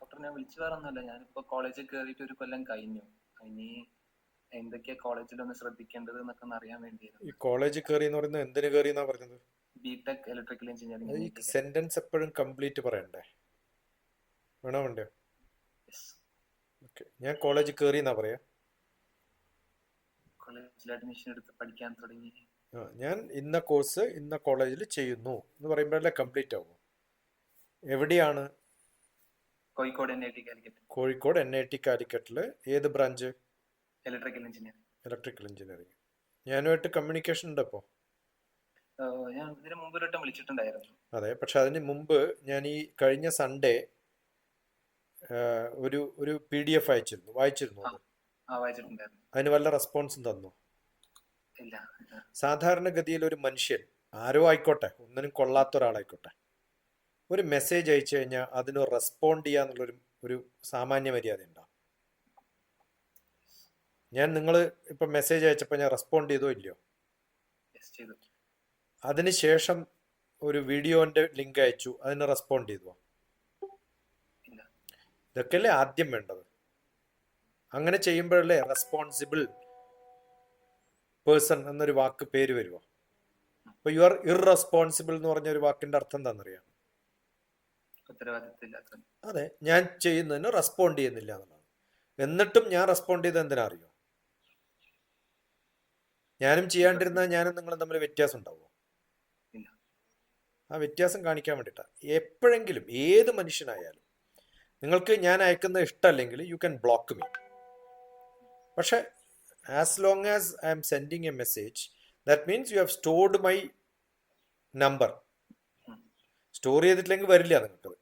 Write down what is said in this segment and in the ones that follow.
Doctor ഞാൻ വിളിച്ചു പറഞ്ഞല്ല ഞാനിപ്പോ കോളേജിൽ കയറിയിട്ട് ഒരു കൊല്ലം കഴിഞ്ഞു. ഇനി എന്തൊക്കെയാ കോളേജിൽ ഒന്ന് ശ്രദ്ധിക്കേണ്ടത് എന്നൊക്കെ അറിയാൻ വേണ്ടിയായിരുന്നു. ഈ കോളേജിൽ കയറി എന്ന് പറയുന്നത് എന്തിനു കയറി എന്നാ പറഞ്ഞത് ബിടെക് ഇലക്ട്രിക്കൽ എഞ്ചിനീയറിംഗ് സെന്റൻസ് എപ്പോഴും കംപ്ലീറ്റ് പറയണ്ടേ? വേണോ വേണ്ടോ ഞാൻ കോളേജിൽ കയറി എന്നാ പറയാ കോളേജിൽ അഡ്മിഷൻ എടുത്ത് പഠിക്കാൻ തുടങ്ങി. ഞാൻ ഇന്ന കോഴ്സ് ഇന്ന കോളേജിൽ ചെയ്യുന്നു എന്ന് പറയുമ്പോഴല്ലേ കംപ്ലീറ്റ് ആവും എവിടെയാണ്? Kozhikode N I T Calicut. Kozhikode N I T കാലിക്കറ്റിൽ ഏത് branch? Electrical engineering electrical engineering ഞാനുമായിട്ട് കമ്മ്യൂണിക്കേഷൻ ഉണ്ട് അപ്പോ ഞാൻ ഇതിന് മുമ്പ് ഒരു വട്ടം വിളിച്ചിട്ടുണ്ടായിരുന്നു. അതെ പക്ഷെ അതിന് മുമ്പ് ഞാൻ ഈ കഴിഞ്ഞ സൺഡേ ഒരു ഒരു പി ഡി എഫ് അയച്ചിരുന്നു വായിച്ചിരുന്നു അതിന് വല്ല റെസ്പോൺസും തന്നു? സാധാരണഗതിയിൽ ഒരു മനുഷ്യൻ ആരോ ആയിക്കോട്ടെ ഒന്നിനും കൊള്ളാത്ത ഒരാളായിക്കോട്ടെ ഒരു മെസ്സേജ് അയച്ചു കഴിഞ്ഞാൽ അതിന് റെസ്പോണ്ട് ചെയ്യാന്നുള്ളൊരു ഒരു സാമാന്യ മര്യാദ ഉണ്ടാവും ഞാൻ നിങ്ങൾ ഇപ്പം മെസ്സേജ് അയച്ചപ്പോൾ ഞാൻ റെസ്പോണ്ട് ചെയ്തോ ഇല്ലയോ? അതിനുശേഷം ഒരു വീഡിയോന്റെ ലിങ്ക് അയച്ചു അതിന് റെസ്പോണ്ട് ചെയ്തു? ഇതൊക്കെയല്ലേ ആദ്യം വേണ്ടത്. അങ്ങനെ ചെയ്യുമ്പോഴല്ലേ റെസ്പോൺസിബിൾ പേഴ്സൺ എന്നൊരു വാക്ക് പേര് വരുമോ അപ്പൊ യു ആർ ഇറസ്പോൺസിബിൾ എന്ന് പറഞ്ഞ ഒരു വാക്കിന്റെ അർത്ഥം എന്താണെന്നറിയാം? അതെ ഞാൻ ചെയ്യുന്നതിന് റെസ്പോണ്ട് ചെയ്യുന്നില്ല എന്നുള്ളതാണ്. എന്നിട്ടും ഞാൻ റെസ്പോണ്ട് ചെയ്ത് എന്തിനാ അറിയോ? ഞാനും ചെയ്യാണ്ടിരുന്ന ഞാനും നിങ്ങളും തമ്മിൽ വ്യത്യാസം ഉണ്ടാവുമോ? ആ വ്യത്യാസം കാണിക്കാൻ വേണ്ടിയിട്ടാണ് എപ്പോഴെങ്കിലും ഏത് മനുഷ്യനായാലും നിങ്ങൾക്ക് ഞാൻ അയക്കുന്ന ഇഷ്ടമല്ലെങ്കിൽ യു ക്യാൻ ബ്ലോക്ക് മീ പക്ഷെ as long as I am sending a message that means you have stored my number store ചെയ്തിട്ടില്ലെങ്കിൽ വരില്ല നിങ്ങൾക്ക്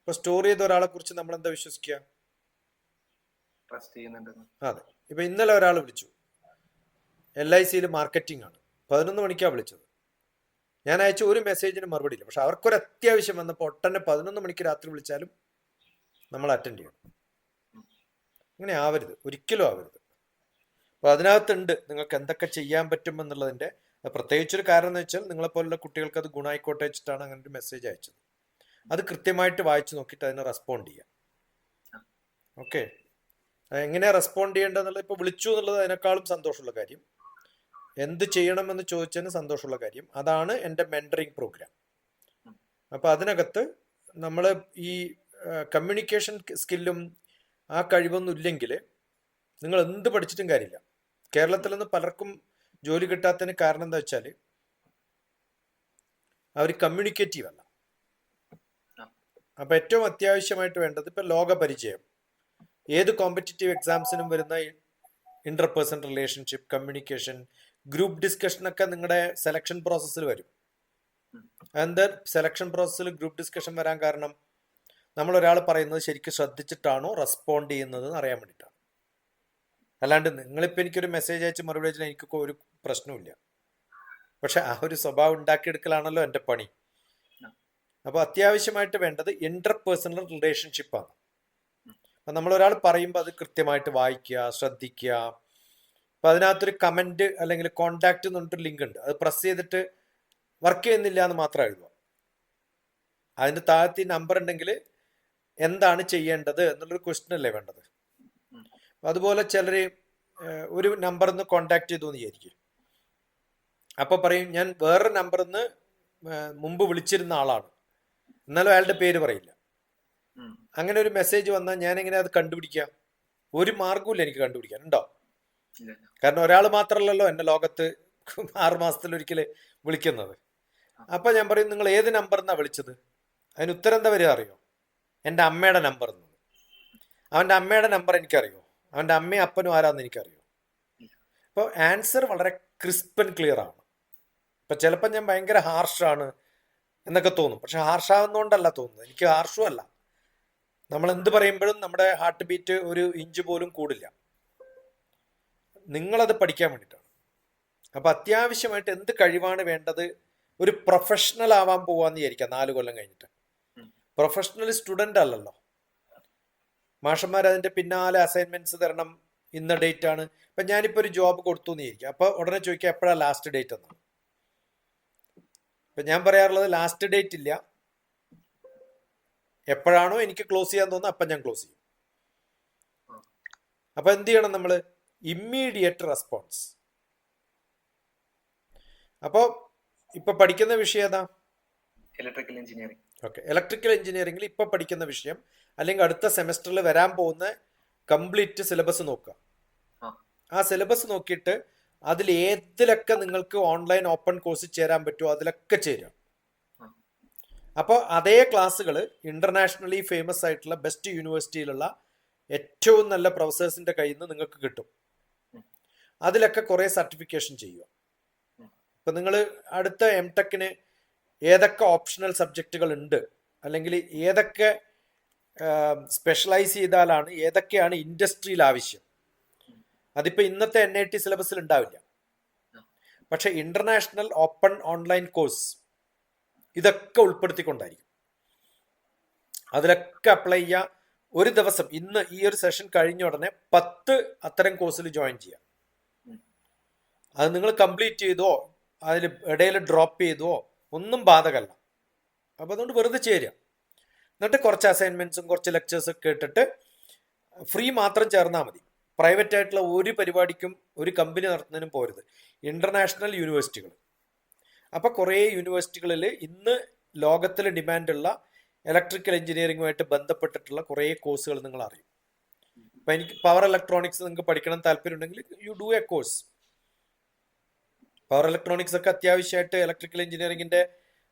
ഇപ്പൊ സ്റ്റോർ ചെയ്ത ഒരാളെ കുറിച്ച് നമ്മൾ എന്താ വിശ്വസിക്കുക അതെ. ഇപ്പൊ ഇന്നലെ ഒരാൾ വിളിച്ചു. എൽ ഐ സിയിൽ മാർക്കറ്റിംഗ് ആണ്. പതിനൊന്ന് മണിക്കാണ് വിളിച്ചത്. ഞാൻ അയച്ച ഒരു മെസ്സേജിന് മറുപടി ഇല്ല പക്ഷെ അവർക്കൊരു അത്യാവശ്യം വന്നപ്പോൾ ഒട്ടന്നെ പതിനൊന്ന് മണിക്ക് രാത്രി വിളിച്ചാലും നമ്മൾ അറ്റൻഡ് ചെയ്യണം. അങ്ങനെ ആവരുത്. ഒരിക്കലും ആവരുത്. അപ്പോൾ അതിനകത്തുണ്ട് നിങ്ങൾക്ക് എന്തൊക്കെ ചെയ്യാൻ പറ്റും എന്നുള്ളതിന്റെ പ്രത്യേകിച്ചൊരു കാരണം എന്ന് വെച്ചാൽ നിങ്ങളെപ്പോലുള്ള കുട്ടികൾക്ക് അത് ഗുണമായിക്കോട്ടെ വെച്ചിട്ടാണ് അങ്ങനെ ഒരു മെസ്സേജ് അയച്ചത്. അത് കൃത്യമായിട്ട് വായിച്ചു നോക്കിയിട്ട് അതിനെ റെസ്പോണ്ട് ചെയ്യാം. ഓക്കെ എങ്ങനെയാ റെസ്പോണ്ട് ചെയ്യേണ്ടതെന്നുള്ളത് ഇപ്പോൾ വിളിച്ചു എന്നുള്ളത് അതിനേക്കാളും സന്തോഷമുള്ള കാര്യം. എന്ത് ചെയ്യണമെന്ന് ചോദിച്ചതിന് സന്തോഷമുള്ള കാര്യം. അതാണ് എന്റെ മെന്ററിങ് പ്രോഗ്രാം അപ്പോൾ അതിനകത്ത് നമ്മൾ ഈ കമ്മ്യൂണിക്കേഷൻ സ്കില്ലും ആ കഴിവൊന്നും ഇല്ലെങ്കിൽ നിങ്ങൾ എന്ത് പഠിച്ചിട്ടും കാര്യമില്ല. കേരളത്തിൽ നിന്ന് പലർക്കും ജോലി കിട്ടാത്തതിന് കാരണം എന്താ വെച്ചാൽ അവർ കമ്മ്യൂണിക്കേറ്റീവ് അല്ല അപ്പൊ ഏറ്റവും അത്യാവശ്യമായിട്ട് വേണ്ടത് ഇപ്പൊ ലോക പരിചയം. ഏത് കോമ്പറ്റേറ്റീവ് എക്സാംസിനും വരുന്ന interpersonal relationship communication group discussion ഒക്കെ നിങ്ങളുടെ സെലക്ഷൻ പ്രോസസ്സിൽ വരും. എന്താ സെലക്ഷൻ പ്രോസസ്സിൽ ഗ്രൂപ്പ് ഡിസ്കഷൻ വരാൻ കാരണം നമ്മൾ ഒരാൾ പറയുന്നത് ശരിക്കും ശ്രദ്ധിച്ചിട്ടാണോ റെസ്പോണ്ട് ചെയ്യുന്നത് എന്ന് അറിയാൻ വേണ്ടിയിട്ടാണ്. അല്ലാണ്ട് നിങ്ങളിപ്പോൾ എനിക്കൊരു മെസ്സേജ് അയച്ച് മറുപടി അയച്ചാൽ എനിക്ക് ഒരു പ്രശ്നവുമില്ല പക്ഷെ ആ ഒരു സ്വഭാവം ഉണ്ടാക്കിയെടുക്കലാണല്ലോ എന്റെ പണി. അപ്പോൾ അത്യാവശ്യമായിട്ട് വേണ്ടത് ഇന്റർപേഴ്സണൽ റിലേഷൻഷിപ്പാണ് അപ്പം നമ്മളൊരാൾ പറയുമ്പോൾ അത് കൃത്യമായിട്ട് വായിക്കുക ശ്രദ്ധിക്കുക. അപ്പം അതിനകത്തൊരു കമന്റ് അല്ലെങ്കിൽ കോണ്ടാക്ട് എന്ന് പറഞ്ഞിട്ട് ലിങ്ക് ഉണ്ട്. അത് പ്രസ് ചെയ്തിട്ട് വർക്ക് ചെയ്യുന്നില്ല എന്ന് മാത്രം എഴുതുക. അതിന്റെ താഴത്തെ നമ്പർ ഉണ്ടെങ്കിൽ എന്താണ് ചെയ്യേണ്ടത് എന്നുള്ളൊരു ക്വസ്റ്റ്യൻ അല്ലേ വേണ്ടത്? അതുപോലെ ചിലർ ഒരു നമ്പറിൽ നിന്ന് കോണ്ടാക്ട് ചെയ്തു എന്ന് വിചാരിക്കും. അപ്പോൾ പറയും ഞാൻ വേറൊരു നമ്പറിൽ നിന്ന് മുമ്പ് വിളിച്ചിരുന്ന ആളാണ്. എന്നാലും അയാളുടെ പേര് പറയില്ല. അങ്ങനെ ഒരു മെസ്സേജ് വന്നാൽ ഞാൻ എങ്ങനെ അത് കണ്ടുപിടിക്കാം? ഒരു മാർഗവും എനിക്ക് കണ്ടുപിടിക്കാൻ. ഉണ്ടോ? കാരണം ഒരാൾ മാത്രമല്ലല്ലോ എന്റെ ലോകത്ത് ആറ് മാസത്തിലൊരിക്കൽ വിളിക്കുന്നത്. അപ്പൊ ഞാൻ പറയും നിങ്ങൾ ഏത് നമ്പർ എന്നാ വിളിച്ചത്? അതിന് ഉത്തരം എന്താ വരിക അറിയോ? എന്റെ അമ്മയുടെ നമ്പർ എന്ന്. അവന്റെ അമ്മയുടെ നമ്പർ എനിക്കറിയോ? അവന്റെ അമ്മയും അപ്പനും ആരാന്ന് എനിക്കറിയോ? അപ്പോൾ ആൻസർ വളരെ ക്രിസ്പ് ആൻഡ് ക്ലിയർ ആണ്. ഇപ്പൊ ചിലപ്പോൾ ഞാൻ ഭയങ്കര ഹാർഷാണ് എന്നൊക്കെ തോന്നും. പക്ഷെ ഹാർഷാവുന്നതുകൊണ്ടല്ല തോന്നുന്നത്. എനിക്ക് ഹാർഷും അല്ല. നമ്മൾ എന്ത് പറയുമ്പോഴും നമ്മുടെ ഹാർട്ട് ബീറ്റ് ഒരു ഇഞ്ച് പോലും കൂടില്ല. നിങ്ങളത് പഠിക്കാൻ വേണ്ടിയിട്ടാണ്. അപ്പൊ അത്യാവശ്യമായിട്ട് എന്ത് കഴിവാണ് വേണ്ടത്? ഒരു പ്രൊഫഷണൽ ആവാൻ പോവാന്ന് വിചാരിക്കാം നാല് കൊല്ലം കഴിഞ്ഞിട്ട്. പ്രൊഫഷണൽ സ്റ്റുഡന്റ് അല്ലല്ലോ. മാഷന്മാർ അതിന്റെ പിന്നാലെ അസൈൻമെന്റ്സ് തരണം ഇന്ന ഡേറ്റ് ആണ്. ഇപ്പൊ ഞാനിപ്പോ ഒരു ജോബ് കൊടുത്തു എന്ന് വിചാരിക്കാം. അപ്പൊ ഉടനെ ചോദിക്കാം എപ്പോഴാണ് ലാസ്റ്റ് ഡേറ്റ് എന്നാണ് ഇപ്പൊ ഞാൻ പറയാറുള്ളത് ലാസ്റ്റ് ഡേറ്റ് ഇല്ല. എപ്പോഴാണോ എനിക്ക് ക്ലോസ് ചെയ്യാൻ തോന്നുന്നത് അപ്പം ഞാൻ ക്ലോസ് ചെയ്യും. അപ്പൊ എന്ത് ചെയ്യണം നമ്മൾ ഇമ്മീഡിയറ്റ് റെസ്പോൺസ് അപ്പോൾ ഇപ്പൊ പഠിക്കുന്ന വിഷയം ഏതാ? ഇലക്ട്രിക്കൽ എഞ്ചിനീയറിംഗ് ഓക്കെ ഇലക്ട്രിക്കൽ എഞ്ചിനീയറിംഗിൽ ഇപ്പൊ പഠിക്കുന്ന വിഷയം അല്ലെങ്കിൽ അടുത്ത സെമസ്റ്ററിൽ വരാൻ പോകുന്ന കംപ്ലീറ്റ് സിലബസ് നോക്കുക. ആ. ആ സിലബസ് നോക്കിയിട്ട് അതിൽ ഏതിലൊക്കെ നിങ്ങൾക്ക് ഓൺലൈൻ ഓപ്പൺ കോഴ്സ് ചേരാൻ പറ്റുമോ അതിലൊക്കെ ചേരാം അപ്പോൾ അതേ ക്ലാസ്സുകൾ ഇന്റർനാഷണലി ഫേമസ് ആയിട്ടുള്ള ബെസ്റ്റ് യൂണിവേഴ്സിറ്റിയിലുള്ള ഏറ്റവും നല്ല പ്രൊഫസേഴ്സിന്റെ കയ്യിൽ നിന്ന് നിങ്ങൾക്ക് കിട്ടും. അതിലൊക്കെ കുറേ സർട്ടിഫിക്കേഷൻ ചെയ്യുക. ഇപ്പം നിങ്ങൾ അടുത്ത എം ടെക്കിന് ഏതൊക്കെ ഓപ്ഷണൽ സബ്ജക്റ്റുകൾ ഉണ്ട്? അല്ലെങ്കിൽ ഏതൊക്കെ സ്പെഷ്യലൈസ് ചെയ്താലാണ് ഏതൊക്കെയാണ് ഇൻഡസ്ട്രിയിൽ ആവശ്യം? അതിപ്പോൾ ഇന്നത്തെ എൻ ഐ ടി സിലബസിൽ ഉണ്ടാവില്ല. പക്ഷെ ഇന്റർനാഷണൽ ഓപ്പൺ ഓൺലൈൻ കോഴ്സ് ഇതൊക്കെ ഉൾപ്പെടുത്തിക്കൊണ്ടായിരിക്കും. അതിലൊക്കെ അപ്ലൈ ചെയ്യുക ഒരു ദിവസം ഇന്ന് ഈ ഒരു സെഷൻ കഴിഞ്ഞ ഉടനെ പത്ത് അത്തരം കോഴ്സിൽ ജോയിൻ ചെയ്യാം. അത് നിങ്ങൾ കംപ്ലീറ്റ് ചെയ്തോ അതിൽ ഇടയിൽ ഡ്രോപ്പ് ചെയ്തോ ഒന്നും ബാധകല്ല. അപ്പോൾ അതുകൊണ്ട് വെറുതെ ചേരുക. എന്നിട്ട് കുറച്ച് അസൈൻമെന്റ്സും കുറച്ച് ലെക്ചേഴ്സും കേട്ടിട്ട് ഫ്രീ മാത്രം ചേർന്നാൽ മതി. പ്രൈവറ്റ് ആയിട്ടുള്ള ഒരു പരിപാടിക്കും ഒരു കമ്പനി നടത്തുന്നതിനും പോരുത്. ഇന്റർനാഷണൽ യൂണിവേഴ്സിറ്റികൾ അപ്പോൾ കുറേ യൂണിവേഴ്സിറ്റികളിൽ ഇന്ന് ലോകത്തിൽ ഡിമാൻഡുള്ള ഇലക്ട്രിക്കൽ എഞ്ചിനീയറിംഗുമായിട്ട് ബന്ധപ്പെട്ടിട്ടുള്ള കുറേ കോഴ്സുകൾ നിങ്ങൾ അറിയും. അപ്പം എനിക്ക് പവർ ഇലക്ട്രോണിക്സ് നിങ്ങൾക്ക് പഠിക്കണം താല്പര്യം ഉണ്ടെങ്കിൽ you do a course power electronics ഒക്കെ അത്യാവശ്യമായിട്ട് ഇലക്ട്രിക്കൽ എഞ്ചിനീയറിംഗിന്റെ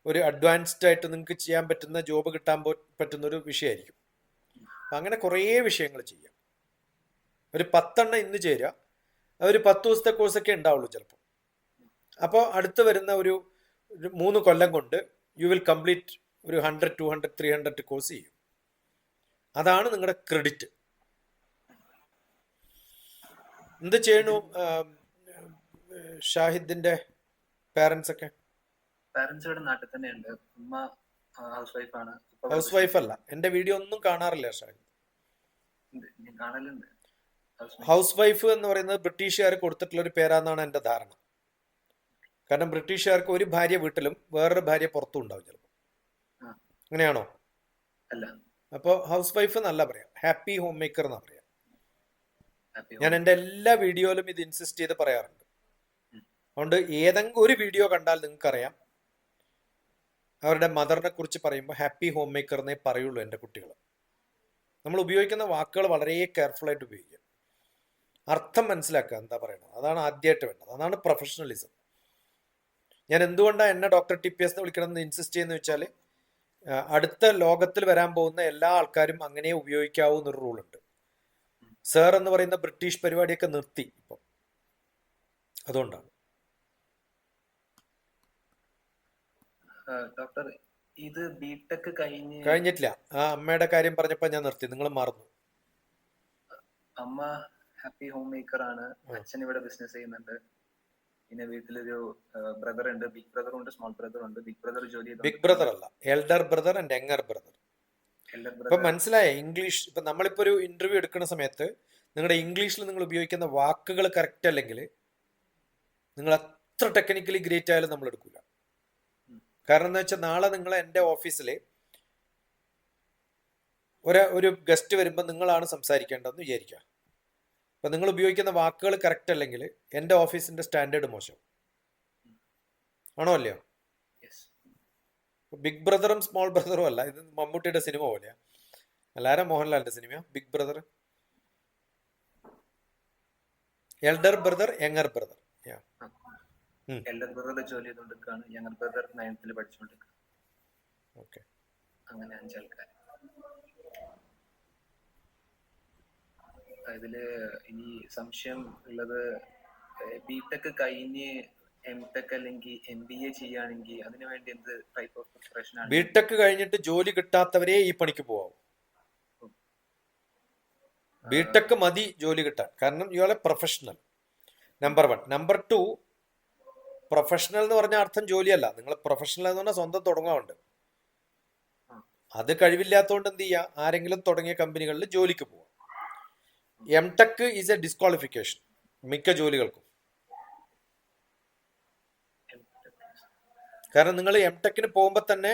ഒരു അഡ്വാൻസ്ഡ് ആയിട്ട് നിങ്ങൾക്ക് ചെയ്യാൻ പറ്റുന്ന ജോബ് കിട്ടാൻ പറ്റുന്ന ഒരു വിഷയമായിരിക്കും. അങ്ങനെ കുറേ വിഷയങ്ങൾ ചെയ്യാം. ഒരു പത്തെണ്ണം ഇന്ന് ചേരുക. ഒരു പത്ത് ദിവസത്തെ കോഴ്സൊക്കെ ഉണ്ടാവുള്ളൂ ചിലപ്പോൾ. അപ്പോൾ അടുത്ത് വരുന്ന ഒരു മൂന്ന് കൊല്ലം കൊണ്ട് യു വിൽ കംപ്ലീറ്റ് ഒരു hundred two hundred three hundred course ചെയ്യും. അതാണ് നിങ്ങളുടെ ക്രെഡിറ്റ് എന്ത് ചെയ്യണു ഷാഹിദിന്റെ പാരന്റ്സ് ഒക്കെ? പാരന്റ്സ് ഇവിടെ നാട്ടിൽ തന്നെയുണ്ട്. ഉമ്മ ഹൗസ് വൈഫാണ് ഹൗസ് വൈഫ് അല്ല. എന്റെ വീഡിയോ ഒന്നും കാണാറില്ല ഷാഹിദ്. കാണലുണ്ട്. ഹൗസ് വൈഫ് എന്ന് പറയുന്നത് ബ്രിട്ടീഷുകാർ കൊടുത്തിട്ടുള്ള ഒരു പേരാന്നാണ് എന്റെ ധാരണ. കാരണം ബ്രിട്ടീഷുകാർക്ക് ഒരു ഭാര്യ വീട്ടിലും വേറൊരു ഭാര്യ പുറത്തും ഉണ്ടാവും ചിലപ്പോൾ. അങ്ങനെയാണോ? അപ്പോൾ ഹൗസ് വൈഫ് എന്നല്ല പറയാം. ഹാപ്പി ഹോം മേക്കർ എന്നാ പറയാം. ഞാൻ എന്റെ എല്ലാ വീഡിയോയിലും ഇത് ഇൻസിസ്റ്റ് ചെയ്ത് പറയാറുണ്ട്. അതുകൊണ്ട് ഏതെങ്കിലും ഒരു വീഡിയോ കണ്ടാൽ നിങ്ങൾക്കറിയാം. അവരുടെ മദറിനെ കുറിച്ച് പറയുമ്പോൾ ഹാപ്പി ഹോം മേക്കർ എന്നേ പറയുള്ളൂ എന്റെ കുട്ടികൾ നമ്മൾ ഉപയോഗിക്കുന്ന വാക്കുകൾ വളരെ കെയർഫുൾ ആയിട്ട് ഉപയോഗിക്കുക. അർത്ഥം മനസ്സിലാക്കുക എന്താ പറയുന്നത് അതാണ് ആദ്യമായിട്ട് വേണ്ടത്. അതാണ് പ്രൊഫഷണലിസം ഞാൻ എന്തുകൊണ്ടാണ് എന്നെ ഡോക്ടർ ടി പി എസ് എന്ന് വിളിക്കണമെന്ന് ഇൻസിസ്റ്റ് ചെയ്യുന്നത് വെച്ചാൽ അടുത്ത ലോകത്തിൽ വരാൻ പോകുന്ന എല്ലാ ആൾക്കാരും അങ്ങനെ ഉപയോഗിക്കാവൂ എന്നൊരു ഉണ്ട്. സർ എന്ന് പറയുന്ന ബ്രിട്ടീഷ് പരിപാടിയൊക്കെ നിർത്തി ഇപ്പം. അതുകൊണ്ടാണ്. ഡോക്ടർ ഇത് ബിടെക് കഴിഞ്ഞ് കഴിഞ്ഞിട്ടില്ല. ആ അമ്മയുടെ കാര്യം പറഞ്ഞപ്പോ ഞാൻ നിർത്തി. നിങ്ങൾ മറന്നു. അമ്മ ഹാപ്പി ഹോം മേക്കർ ആണ് അച്ഛൻ ഇവിടെ ബിസിനസ് ചെയ്യുന്നുണ്ട്. പിന്നെ വീട്ടിലൊരു ബ്രദർ ഉണ്ട്. ബിഗ് ബ്രദർ ഉണ്ട് സ്മോൾ ബ്രദർ ഉണ്ട്. ബിഗ് ബ്രദർ ജോലി ബിഗ് ബ്രദർ അല്ല. Elder brother and younger brother ഇപ്പൊ മനസ്സിലായ? ഇംഗ്ലീഷ് ഇപ്പൊ നമ്മളിപ്പോ ഒരു ഇന്റർവ്യൂ എടുക്കുന്ന സമയത്ത് നിങ്ങളുടെ ഇംഗ്ലീഷിൽ നിങ്ങൾ ഉപയോഗിക്കുന്ന വാക്കുകൾ കറക്റ്റ് അല്ലെങ്കിൽ നിങ്ങൾ എത്ര ടെക്നിക്കലി ഗ്രേറ്റ് ആയാലും നമ്മൾ എടുക്കൂല. കാരണം എന്താ വെച്ചാൽ നാളെ നിങ്ങൾ എന്റെ ഓഫീസിൽ ഒരു ഒരു ഗസ്റ്റ് വരുമ്പോൾ നിങ്ങളാണ് സംസാരിക്കേണ്ടതെന്ന് വിചാരിക്കുക. അപ്പൊ നിങ്ങൾ ഉപയോഗിക്കുന്ന വാക്കുകൾ കറക്റ്റ് അല്ലെങ്കിൽ എന്റെ ഓഫീസിന്റെ സ്റ്റാൻഡേർഡ് മോശം. ആണോ അല്ലയോ? ബിഗ് ബ്രദറും സ്മോൾ ബ്രദറും അല്ല ഇത് മമ്മൂട്ടിയുടെ സിനിമ പോലെയാ. അല്ലാര? മോഹൻലാലിന്റെ cinema big brother elder brother younger brother. Elder brother ജോലി ചെയ്തുകൊണ്ടിരിക്കുകയാണ്. യങ്ങർ ബ്രദർ പഠിച്ചുകൊണ്ടിരിക്കുക അങ്ങനെ അഞ്ചാൾക്കാർ ഇതിൽ ഇനി സംശയം ഉള്ളത് ബിടെക് കഴിഞ്ഞ് എം ടെക് അല്ലെങ്കിൽ എം ബി എ ചെയ്യുകയാണെങ്കിൽ അതിനു വേണ്ടി എന്ത് ടൈപ്പ് ഓഫ് പ്രിപ്പറേഷൻ ആണ്? ബിടെക് കഴിഞ്ഞിട്ട് ജോലി കിട്ടാത്തവരെ ഈ പണിക്ക് പോവാം ബിടെക് മതി ജോലി കിട്ടാൻ. കാരണം ഇയാളെ professional number one number two professional എന്ന് പറഞ്ഞ അർത്ഥം ജോലിയല്ല. നിങ്ങൾ പ്രൊഫഷണൽ എന്ന് പറഞ്ഞാൽ സ്വന്തം തുടങ്ങാറുണ്ട് അത് കഴിവില്ലാത്തതുകൊണ്ട് എന്ത് ചെയ്യുക ആരെങ്കിലും തുടങ്ങിയ കമ്പനികളിൽ ജോലിക്ക് പോവാം. M Tech is a disqualification മിക്ക ജോലികൾക്കും. കാരണം നിങ്ങൾ എം ടെക്കിന് പോകുമ്പോൾ തന്നെ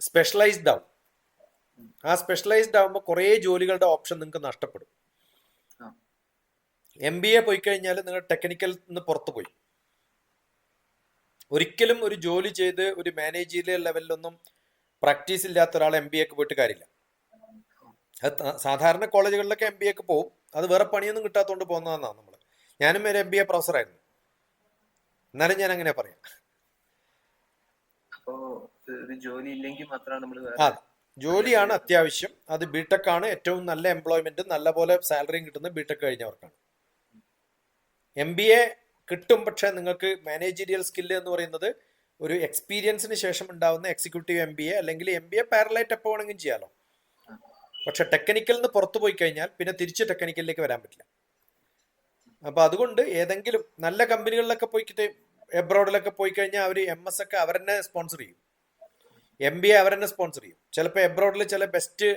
സ്പെഷ്യലൈസ്ഡ് ആവും. ആ സ്പെഷ്യലൈസ്ഡ് ആവുമ്പോൾ കുറേ ജോലികളുടെ ഓപ്ഷൻ നിങ്ങൾക്ക് നഷ്ടപ്പെടും. എം ബി എ പോയി കഴിഞ്ഞാൽ നിങ്ങൾ ടെക്നിക്കൽ നിന്ന് പുറത്തു പോയി. ഒരിക്കലും ഒരു ജോലി ചെയ്ത് ഒരു മാനേജീരിയൽ ലെവലിലൊന്നും പ്രാക്ടീസ് ഇല്ലാത്ത ഒരാൾ എം ബി എക്ക് പോയിട്ട് കാര്യമില്ല. അത് സാധാരണ കോളേജുകളിലൊക്കെ എം ബി എക്ക് പോകും അത് വേറെ പണിയൊന്നും കിട്ടാത്തതുകൊണ്ട് പോകുന്നതെന്നാണ് നമ്മൾ ഞാനും ഒരു എം ബി എ പ്രൊഫസറായിരുന്നു. എന്നാലും ഞാൻ അങ്ങനെ പറയാം. ജോലി ഇല്ലെങ്കിൽ മാത്രമാണ് നമ്മൾ ജോലിയാണ് അത്യാവശ്യം. അത് ബിടെക് ആണ്. ഏറ്റവും നല്ല എംപ്ലോയ്മെന്റും നല്ല പോലെ സാലറിയും കിട്ടുന്നത് ബിടെക് കഴിഞ്ഞവർക്കാണ്. എം ബി എ കിട്ടും പക്ഷെ നിങ്ങൾക്ക് മാനേജീരിയൽ സ്കില്ല് എന്ന് പറയുന്നത് ഒരു എക്സ്പീരിയൻസിന് ശേഷം ഉണ്ടാവുന്ന എക്സിക്യൂട്ടീവ് എം ബി എ അല്ലെങ്കിൽ എം ബി എ പാരലായിട്ട് എപ്പോൾ വേണമെങ്കിലും ചെയ്യാലോ. പക്ഷെ ടെക്നിക്കൽ നിന്ന് പുറത്തു പോയി കഴിഞ്ഞാൽ പിന്നെ തിരിച്ച് ടെക്നിക്കലിലേക്ക് വരാൻ പറ്റില്ല. അപ്പൊ അതുകൊണ്ട് ഏതെങ്കിലും നല്ല കമ്പനികളിലൊക്കെ പോയിക്കിട്ട് എബ്രോഡിലൊക്കെ പോയി കഴിഞ്ഞാൽ അവർ എം എസ് ഒക്കെ അവരെന്നെ സ്പോൺസർ ചെയ്യും. എം ബി എ അവരെന്നെ സ്പോൺസർ ചെയ്യും. ചിലപ്പോൾ എബ്രോഡിൽ ചില ബെസ്റ്റ്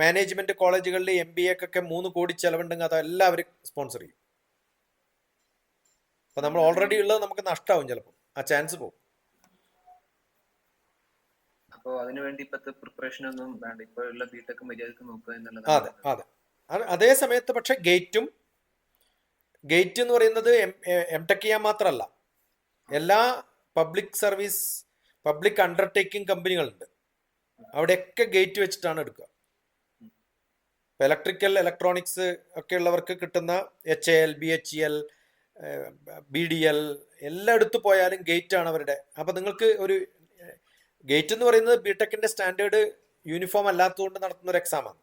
മാനേജ്മെന്റ് കോളേജുകളിൽ എം ബി എക്കൊക്കെ മൂന്ന് കോടി ചെലവുണ്ടെങ്കിൽ അതെല്ലാം അവർ സ്പോൺസർ ചെയ്യും. അപ്പൊ നമ്മൾ ഓൾറെഡി ഉള്ളത് നമുക്ക് നഷ്ടമാവും ചിലപ്പോൾ ആ ചാൻസ് പോകും അപ്പോ അതിനുവേണ്ടി ഇപ്പത്തെ പ്രിപ്പറേഷൻ ഒന്നും വേണ്ട. ഇപ്പോഴുള്ള ബിടെക് മര്യാദയ്ക്ക് നോക്കുക എന്നുള്ളതാണ്. അതെ അത്. അതേ സമയത്ത് പക്ഷെ ഗേറ്റും ഗേറ്റ് എന്ന് പറയുന്നത് എം ടെക് ചെയ്യാൻ മാത്രമല്ല. എല്ലാ പബ്ലിക് സർവീസ് പബ്ലിക് അണ്ടർടേക്കിംഗ് കമ്പനികളുണ്ട്. അവിടെയൊക്കെ ഗേറ്റ് വെച്ചിട്ടാണ് എടുക്കുക. ഇപ്പൊ ഇലക്ട്രിക്കൽ ഇലക്ട്രോണിക്സ് ഒക്കെ ഉള്ളവർക്ക് കിട്ടുന്ന H L B H L B D L എല്ലായിടത്ത് പോയാലും ഗേറ്റ് ആണ് അവരുടെ. അപ്പൊ നിങ്ങൾക്ക് ഒരു ഗേറ്റ് എന്ന് പറയുന്നത് ബിടെക്കിന്റെ സ്റ്റാൻഡേർഡ് യൂണിഫോം അല്ലാത്തതുകൊണ്ട് നടത്തുന്ന ഒരു എക്സാം ആണ്.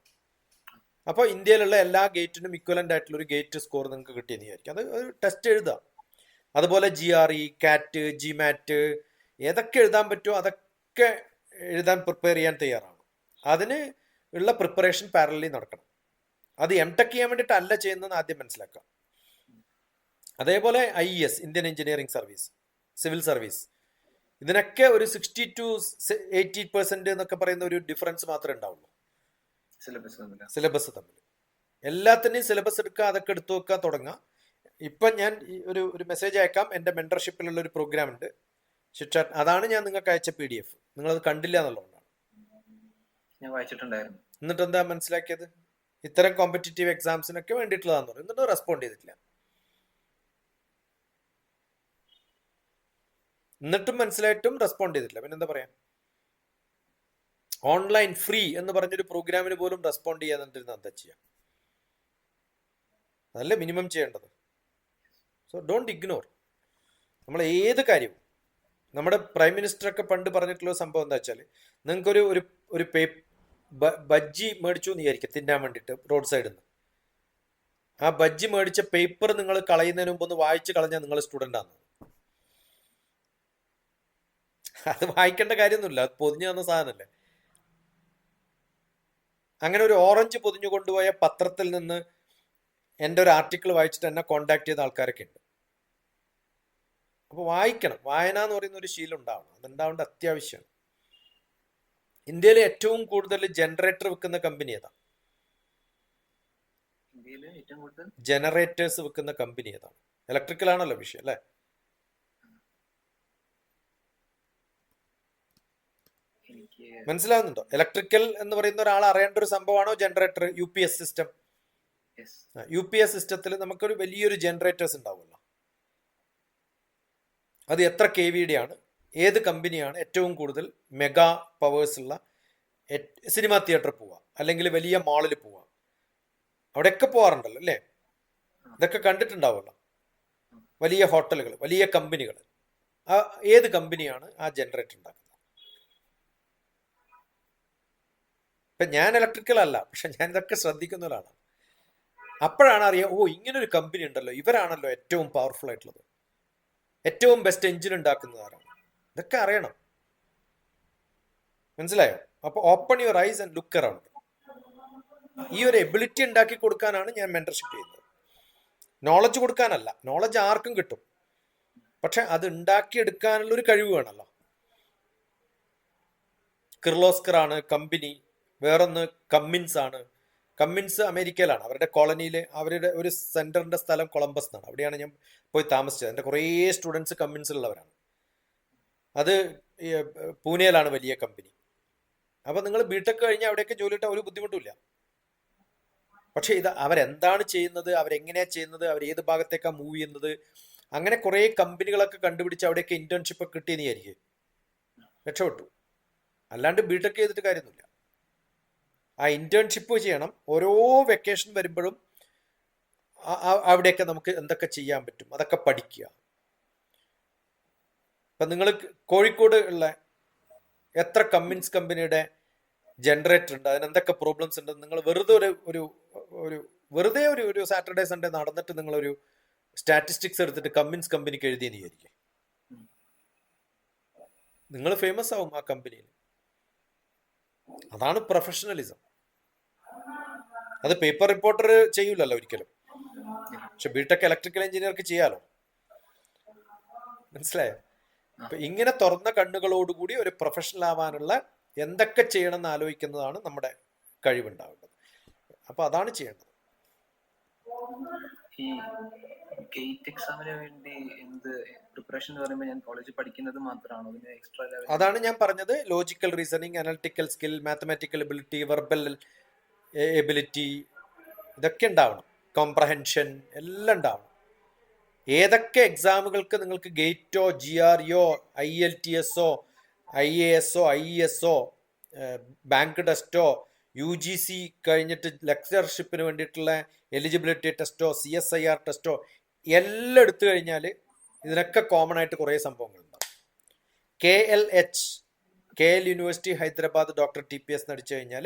അപ്പോൾ ഇന്ത്യയിലുള്ള എല്ലാ ഗേറ്റിനും ഇക്വലന്റ് ആയിട്ടുള്ള ഒരു ഗേറ്റ് സ്കോർ നിങ്ങൾക്ക് കിട്ടിയെന്ന് വിചാരിക്കും. അത് ഒരു ടെസ്റ്റ് എഴുതാം അതുപോലെ G R E CAT GMAT ഏതൊക്കെ എഴുതാൻ പറ്റുമോ അതൊക്കെ എഴുതാൻ പ്രിപ്പയർ ചെയ്യാൻ തയ്യാറാണ്. അതിന് ഉള്ള പ്രിപ്പറേഷൻ പാരലി നടക്കണം. അത് എം ടെക് ചെയ്യാൻ വേണ്ടിയിട്ടല്ല ചെയ്യുന്നതെന്ന് ആദ്യം മനസ്സിലാക്കാം അതേപോലെ I S Indian engineering service civil service ഇതിനൊക്കെ ഒരു സിക്സ്റ്റി ടു എയ്റ്റി പെർസെന്റ് എന്നൊക്കെ പറയുന്ന ഒരു ഡിഫറൻസ് മാത്രമേ ഉണ്ടാവുള്ളൂ. സിലബസ് തമ്മിൽ എല്ലാത്തിനെയും സിലബസ് എടുക്കുക അതൊക്കെ എടുത്തു വെക്കാൻ തുടങ്ങുക. ഇപ്പം ഞാൻ ഒരു ഒരു മെസ്സേജ് അയക്കാം. എന്റെ മെന്റർഷിപ്പിലുള്ള ഒരു പ്രോഗ്രാം ഉണ്ട്. ശിക്ഷ അതാണ് ഞാൻ നിങ്ങൾക്ക് അയച്ച പി ഡി എഫ് നിങ്ങളത് കണ്ടില്ല എന്നുള്ളതുകൊണ്ടാണ്. ഞാൻ വായിച്ചിട്ടുണ്ടായിരുന്നു. എന്നിട്ട് എന്താ മനസ്സിലാക്കിയത്? ഇത്തരം കോമ്പറ്റേറ്റീവ് എക്സാംസിനൊക്കെ വേണ്ടിയിട്ടുള്ളതാന്ന് പറഞ്ഞു. എന്നിട്ട് റെസ്പോണ്ട് ചെയ്തിട്ടില്ല. എന്നിട്ടും മനസ്സിലായിട്ടും റെസ്പോണ്ട് ചെയ്തിട്ടില്ല. പിന്നെ എന്താ പറയാ? ഓൺലൈൻ ഫ്രീ എന്ന് പറഞ്ഞൊരു പ്രോഗ്രാമിന് പോലും റെസ്പോണ്ട് ചെയ്യാന്നിരുന്ന എന്താ ചെയ്യാം? അതല്ല മിനിമം ചെയ്യേണ്ടത്. സോ ഡോണ്ട് ഇഗ്നോർ നമ്മൾ ഏത് കാര്യവും നമ്മുടെ പ്രൈം മിനിസ്റ്റർ ഒക്കെ പണ്ട് പറഞ്ഞിട്ടുള്ള സംഭവം എന്താ വെച്ചാൽ നിങ്ങൾക്കൊരു ഒരു ഒരു പേ ബജ്ജി മേടിച്ചു എന്ന് വിചാരിക്കും തിന്നാൻ വേണ്ടിയിട്ട് റോഡ് സൈഡിൽ നിന്ന് ആ ബജ്ജി മേടിച്ച പേപ്പർ നിങ്ങൾ കളയുന്നതിന് മുമ്പ് ഒന്ന് വായിച്ച് കളഞ്ഞാൽ നിങ്ങൾ സ്റ്റുഡന്റ് ആണ് അത് വായിക്കേണ്ട കാര്യമൊന്നുമില്ല. അത് പൊതിഞ്ഞു തന്ന സാധനമല്ലേ? അങ്ങനെ ഒരു ഓറഞ്ച് പൊതിഞ്ഞു കൊണ്ടുപോയ പത്രത്തിൽ നിന്ന് എന്റെ ഒരു ആർട്ടിക്കിൾ വായിച്ചിട്ട് എന്നെ കോണ്ടാക്ട് ചെയ്ത ആൾക്കാരൊക്കെ ഉണ്ട്. അപ്പോൾ വായിക്കണം. വായന എന്ന് പറയുന്ന ഒരു ശീലം ഉണ്ടാവണം. അതുണ്ടാവേണ്ട അത്യാവശ്യമാണ്. ഇന്ത്യയിലെ ഏറ്റവും കൂടുതൽ ജനറേറ്റർ വിൽക്കുന്ന കമ്പനി ഏതാ? ജനറേറ്റേഴ്സ് വിൽക്കുന്ന കമ്പനി ഏതാണ്? ഇലക്ട്രിക്കൽ ആണല്ലോ വിഷയം അല്ലേ എനിക്ക് മനസ്സിലാവുന്നുണ്ടോ ഇലക്ട്രിക്കൽ എന്ന് പറയുന്ന ഒരാൾ അറിയേണ്ട ഒരു സംഭവമാണോ generator U P S system U P S സിസ്റ്റത്തിൽ നമുക്കൊരു വലിയൊരു ജനറേറ്റേഴ്സ് ഉണ്ടാവുമല്ലോ. അത് എത്ര കെ വി ഡി ആണ് ഏത് കമ്പനിയാണ് ഏറ്റവും കൂടുതൽ മെഗാ പവേഴ്സ് ഉള്ള സിനിമാ തിയേറ്ററിൽ പോവുക അല്ലെങ്കിൽ വലിയ മാളിൽ പോവുക. അവിടെയൊക്കെ പോകാറുണ്ടല്ലോ അല്ലേ? ഇതൊക്കെ കണ്ടിട്ടുണ്ടാവുമല്ലോ. വലിയ ഹോട്ടലുകൾ വലിയ കമ്പനികൾ ആ ഏത് കമ്പനിയാണ് ആ ജനറേറ്റർ ഉണ്ടാക്കുന്നത്? ഇപ്പം ഞാൻ ഇലക്ട്രിക്കൽ അല്ല പക്ഷെ ഞാൻ ഇതൊക്കെ ശ്രദ്ധിക്കുന്ന ഒരാളാണ് അപ്പോഴാണ് അറിയാം ഓ ഇങ്ങനൊരു കമ്പനി ഉണ്ടല്ലോ ഇവരാണല്ലോ ഏറ്റവും പവർഫുൾ ആയിട്ടുള്ളത്. ഏറ്റവും ബെസ്റ്റ് എഞ്ചിൻ ഉണ്ടാക്കുന്നത് ഇതൊക്കെ അറിയണം. മനസ്സിലായോ? അപ്പൊ open your eyes and look around ഈ ഒരു എബിലിറ്റി ഉണ്ടാക്കി കൊടുക്കാനാണ് ഞാൻ മെന്റർഷിപ്പ് ചെയ്യുന്നത്. നോളജ് കൊടുക്കാനല്ല നോളജ് ആർക്കും കിട്ടും. പക്ഷെ അത് ഉണ്ടാക്കിയെടുക്കാനുള്ള ഒരു കഴിവ് വേണമല്ലോ. കിർലോസ്കർ ആണ് കമ്പനി വേറൊന്ന് കമ്മിൻസ് ആണ്. കമ്മിൻസ് അമേരിക്കയിലാണ്. അവരുടെ കോളനിയിൽ അവരുടെ ഒരു സെന്ററിന്റെ സ്ഥലം കൊളംബസ് എന്നാണ്. അവിടെയാണ് ഞാൻ പോയി താമസിച്ചത്. എന്റെ കുറേ സ്റ്റുഡൻസ് കമ്മിൻസിലുള്ളവരാണ് അത് പൂനെയിലാണ് വലിയ കമ്പനി. അപ്പൊ നിങ്ങൾ ബിടെക് കഴിഞ്ഞാൽ അവിടെയൊക്കെ ജോലി ഇട്ടാൽ ഒരു ബുദ്ധിമുട്ടില്ല പക്ഷെ ഇത് അവരെന്താണ് ചെയ്യുന്നത് അവരെങ്ങനെയാ ചെയ്യുന്നത് അവർ ഏത് ഭാഗത്തേക്കാണ് മൂവ് ചെയ്യുന്നത് അങ്ങനെ കുറെ കമ്പനികളൊക്കെ കണ്ടുപിടിച്ച് അവിടെയൊക്കെ ഇന്റേൺഷിപ്പ് കിട്ടിയെന്ന് വിചാരിക്കും രക്ഷപ്പെട്ടു. അല്ലാണ്ട് ബിടെക് ചെയ്തിട്ട് കാര്യമൊന്നുമില്ല. ആ ഇന്റേൺഷിപ്പ് ചെയ്യണം. ഓരോ വെക്കേഷൻ വരുമ്പോഴും അവിടെയൊക്കെ നമുക്ക് എന്തൊക്കെ ചെയ്യാൻ പറ്റും? അതൊക്കെ പഠിക്കുക. ഇപ്പൊ നിങ്ങൾ കോഴിക്കോട് ഉള്ള എത്ര കമ്മിൻസ് കമ്പനിയുടെ ജനറേറ്റർ ഉണ്ട്? അതിന് എന്തൊക്കെ പ്രോബ്ലംസ് ഉണ്ട്? നിങ്ങൾ വെറുതെ ഒരു ഒരു ഒരു വെറുതെ ഒരു ഒരു സാറ്റർഡേ സൺഡേ നടന്നിട്ട് നിങ്ങളൊരു സ്റ്റാറ്റിസ്റ്റിക്സ് എടുത്തിട്ട് കമ്മിൻസ് കമ്പനിക്ക് എഴുതിയെന്ന് വിചാരിക്കും. നിങ്ങൾ ഫേമസ് ആവും ആ കമ്പനിയിൽ അതാണ് പ്രൊഫഷണലിസം അത് പേപ്പർ റിപ്പോർട്ടർ ചെയ്യൂലല്ലോ ഒരിക്കലും. പക്ഷെ ബിടെക് ഇലക്ട്രിക്കൽ എഞ്ചിനീയർക്ക് ചെയ്യാലോ? മനസ്സിലായോ? അപ്പൊ ഇങ്ങനെ തുറന്ന കണ്ണുകളോടുകൂടി ഒരു പ്രൊഫഷണൽ ആവാനുള്ള എന്തൊക്കെ ചെയ്യണം എന്ന് ആലോചിക്കുന്നതാണ് നമ്മുടെ കഴിവുണ്ടാവേണ്ടത്. അപ്പൊ അതാണ് ചെയ്യേണ്ടത്. ഈ ഗേറ്റ് എക്സാമിന് വേണ്ടി എന്ത് പ്രിപ്പറേഷൻ എന്ന് പറയുമ്പോൾ ഞാൻ കോളേജിൽ പഠിക്കുന്നത് മാത്രമാണോ? എക്സ്ട്രാ അതാണ് ഞാൻ പറഞ്ഞത് logical reasoning analytical skill mathematical ability verbal ability ഇതൊക്കെ ഉണ്ടാവണം. കോംപ്രഹെൻഷൻ എല്ലാം ഉണ്ടാവണം. ഏതൊക്കെ എക്സാമുകൾക്ക് നിങ്ങൾക്ക് ഗേറ്റോ ജി ആർ ഇയോ ഐ എൽ ടി എസോ ഐ എ എസോ ഐ എസോ ബാങ്ക് ടെസ്റ്റോ യു ജി സി കഴിഞ്ഞിട്ട് ലെക്ചർഷിപ്പിന് വേണ്ടിയിട്ടുള്ള എലിജിബിലിറ്റി ടെസ്റ്റോ സി എസ് ഐ ആർ ടെസ്റ്റോ എല്ലാം എടുത്തു കഴിഞ്ഞാൽ ഇതിനൊക്കെ കോമൺ ആയിട്ട് കുറേ സംഭവങ്ങളുണ്ടാവും K L H K L university Hyderabad doctor T P S നടിച്ചു കഴിഞ്ഞാൽ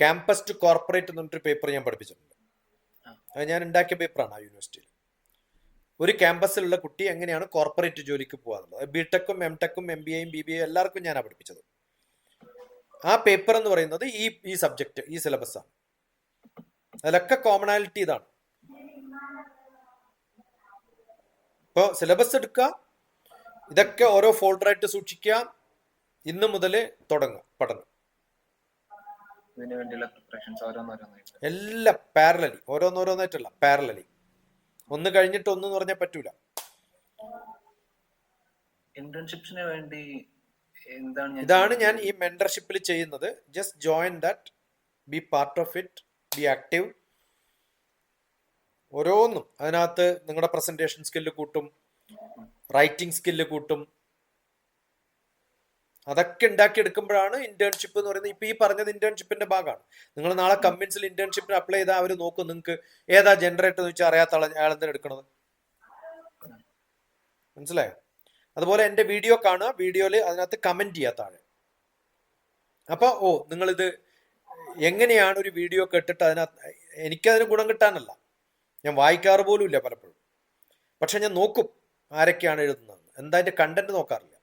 ക്യാമ്പസ് ടു കോർപ്പറേറ്റ് എന്ന് പറഞ്ഞിട്ട് പേപ്പർ ഞാൻ പഠിപ്പിച്ചിട്ടുണ്ട്. അത് ഞാൻ ഉണ്ടാക്കിയ പേപ്പറാണ് ആ യൂണിവേഴ്സിറ്റിയിൽ ഒരു ക്യാമ്പസിലുള്ള കുട്ടി എങ്ങനെയാണ് കോർപ്പറേറ്റ് ജോലിക്ക് പോകാറുള്ളത്? ബി ടെക്കും എം ടെക്കും എം ബി എയും ബി ബി എ എല്ലാവർക്കും ഞാനാണ് പഠിപ്പിച്ചത്. ആ പേപ്പർ എന്ന് പറയുന്നത് ഈ ഈ സബ്ജക്റ്റ് ഈ സിലബസ് ആണ്. അതിലൊക്കെ കോമണാലിറ്റി ഇതാണ്. ഇപ്പോൾ സിലബസ് എടുക്കുക ഇതൊക്കെ ഓരോ ഫോൾഡറായിട്ട് സൂക്ഷിക്കുക ഇന്ന് മുതൽ തുടങ്ങുക പഠനം. ഇതിന് വേണ്ടിയുള്ള പ്രിപ്പറേഷൻസ് ഓരോന്നോരോന്നായിട്ട്. എല്ലാം പാരലലി ഓരോന്നോരോന്നായിട്ടല്ല പാരലലി ഒന്ന് കഴിഞ്ഞിട്ട് ഒന്ന് പറഞ്ഞാൽ പറ്റൂല. ഇന്റേൺഷിപ്സിന് വേണ്ടി എന്താണ് ഇതാണ് ഞാൻ ഈ മെന്റർഷിപ്പിൽ ചെയ്യുന്നത്. Just join that be part of it be active ഓരോന്നും. അതിനകത്ത് നിങ്ങളുടെ പ്രസന്റേഷൻ സ്കില്ല് കൂട്ടും റൈറ്റിംഗ് സ്കില്ല് കൂട്ടും അതൊക്കെ ഉണ്ടാക്കിയെടുക്കുമ്പോഴാണ് ഇന്റേൺഷിപ്പ് എന്ന് പറയുന്നത്. ഇപ്പൊ ഈ പറഞ്ഞത് ഇന്റേൺഷിപ്പിന്റെ ഭാഗമാണ്. നിങ്ങൾ നാളെ കമ്പൻസിൽ ഇന്റേൺഷിപ്പിന് അപ്ലൈ ചെയ്താൽ അവർ നോക്കും നിങ്ങൾക്ക് ഏതാ ജനറേറ്റർ എന്ന് വെച്ചാൽ അറിയാത്ത അയാൾ എടുക്കണത്? മനസ്സിലായോ? അതുപോലെ എന്റെ വീഡിയോ കാണുക വീഡിയോയിൽ അതിനകത്ത് കമന്റ് ചെയ്യാ താഴെ. അപ്പോൾ ഓ നിങ്ങളിത് എങ്ങനെയാണ് ഒരു വീഡിയോ കേട്ടിട്ട് അതിനകത്ത് എനിക്കതിന് ഗുണം കിട്ടാനല്ല. ഞാൻ വായിക്കാറ് പോലും ഇല്ല പലപ്പോഴും. പക്ഷെ ഞാൻ നോക്കും ആരൊക്കെയാണ് എഴുതുന്നത് എന്താ കണ്ടന്റ് നോക്കാറില്ല.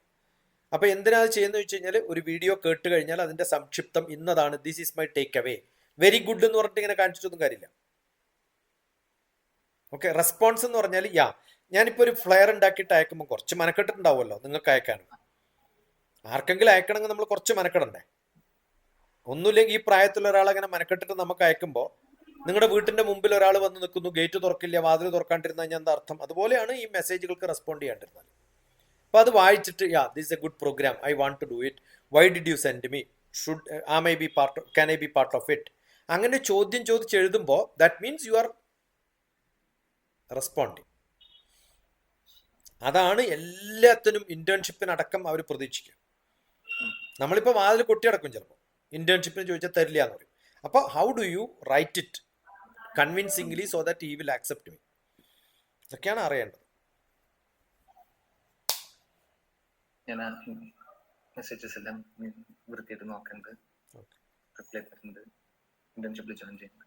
അപ്പൊ എന്തിനാ അത് ചെയ്യുന്നത് വെച്ച് കഴിഞ്ഞാൽ ഒരു വീഡിയോ കേട്ട് കഴിഞ്ഞാൽ അതിന്റെ സംക്ഷിപ്തം ഇന്നതാണ്. This is my takeaway very good എന്ന് പറഞ്ഞിട്ട് ഇങ്ങനെ കാണിച്ചിട്ടൊന്നും കാര്യമില്ല. ഓക്കെ റെസ്പോൺസ് എന്ന് പറഞ്ഞാൽ യാ ഞാനിപ്പോ ഒരു ഫ്ലെയർ ഉണ്ടാക്കിയിട്ട് അയക്കുമ്പോൾ കുറച്ച് മനക്കെട്ടിട്ടുണ്ടാവുമല്ലോ നിങ്ങൾക്ക് അയക്കാനും ആർക്കെങ്കിലും അയക്കണമെങ്കിൽ നമ്മൾ കുറച്ച് മനക്കെടണ്ടേ? ഒന്നുമില്ലെങ്കിൽ ഈ പ്രായത്തിലുള്ള ഒരാൾ അങ്ങനെ മനക്കെട്ടിട്ട് നമുക്ക് അയക്കുമ്പോൾ നിങ്ങളുടെ വീട്ടിന്റെ മുമ്പിൽ ഒരാൾ വന്ന് നിൽക്കുന്നു ഗേറ്റ് തുറക്കില്ല വാതിൽ തുറക്കാണ്ടിരുന്ന ഞാൻ എന്താ അർത്ഥം? അതുപോലെയാണ് ഈ മെസ്സേജുകൾക്ക് റെസ്പോണ്ട് ചെയ്യാണ്ടിരുന്നത്. അപ്പൊ അത് വായിച്ചിട്ട് yeah this a good program I want to do it why did you send me should ah my be part can I be part of it അങ്ങനെ ചോദ്യം ചോദിച്ച് എഴുതുമ്പോൾ that means you are responding അതാണ് എല്ലാത്തിനും ഇന്റേൺഷിപ്പിനടക്കം അവർ പ്രതീക്ഷിക്കുക. നമ്മളിപ്പോൾ വാതിൽ കൊട്ടിയടക്കും ചിലപ്പോൾ ഇന്റേൺഷിപ്പിന് ചോദിച്ചാൽ തരില്ല എന്ന് പറയും അപ്പോൾ how do you write it convincingly so that he will accept me ഇതൊക്കെയാണ് അറിയേണ്ടത്. ഞാൻ മെസ്സേജസ് എല്ലാം വൃത്തിയായിട്ട് നോക്കുന്നുണ്ട് റിപ്ലൈ തരുന്നുണ്ട് ഇന്റേൺഷിപ്പിൽ ജോയിൻ ചെയ്യുന്നുണ്ട്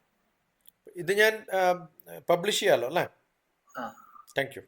ഇത് ഞാൻ പബ്ലിഷ് ചെയ്യാലോ അല്ലേ? ആ. Thank you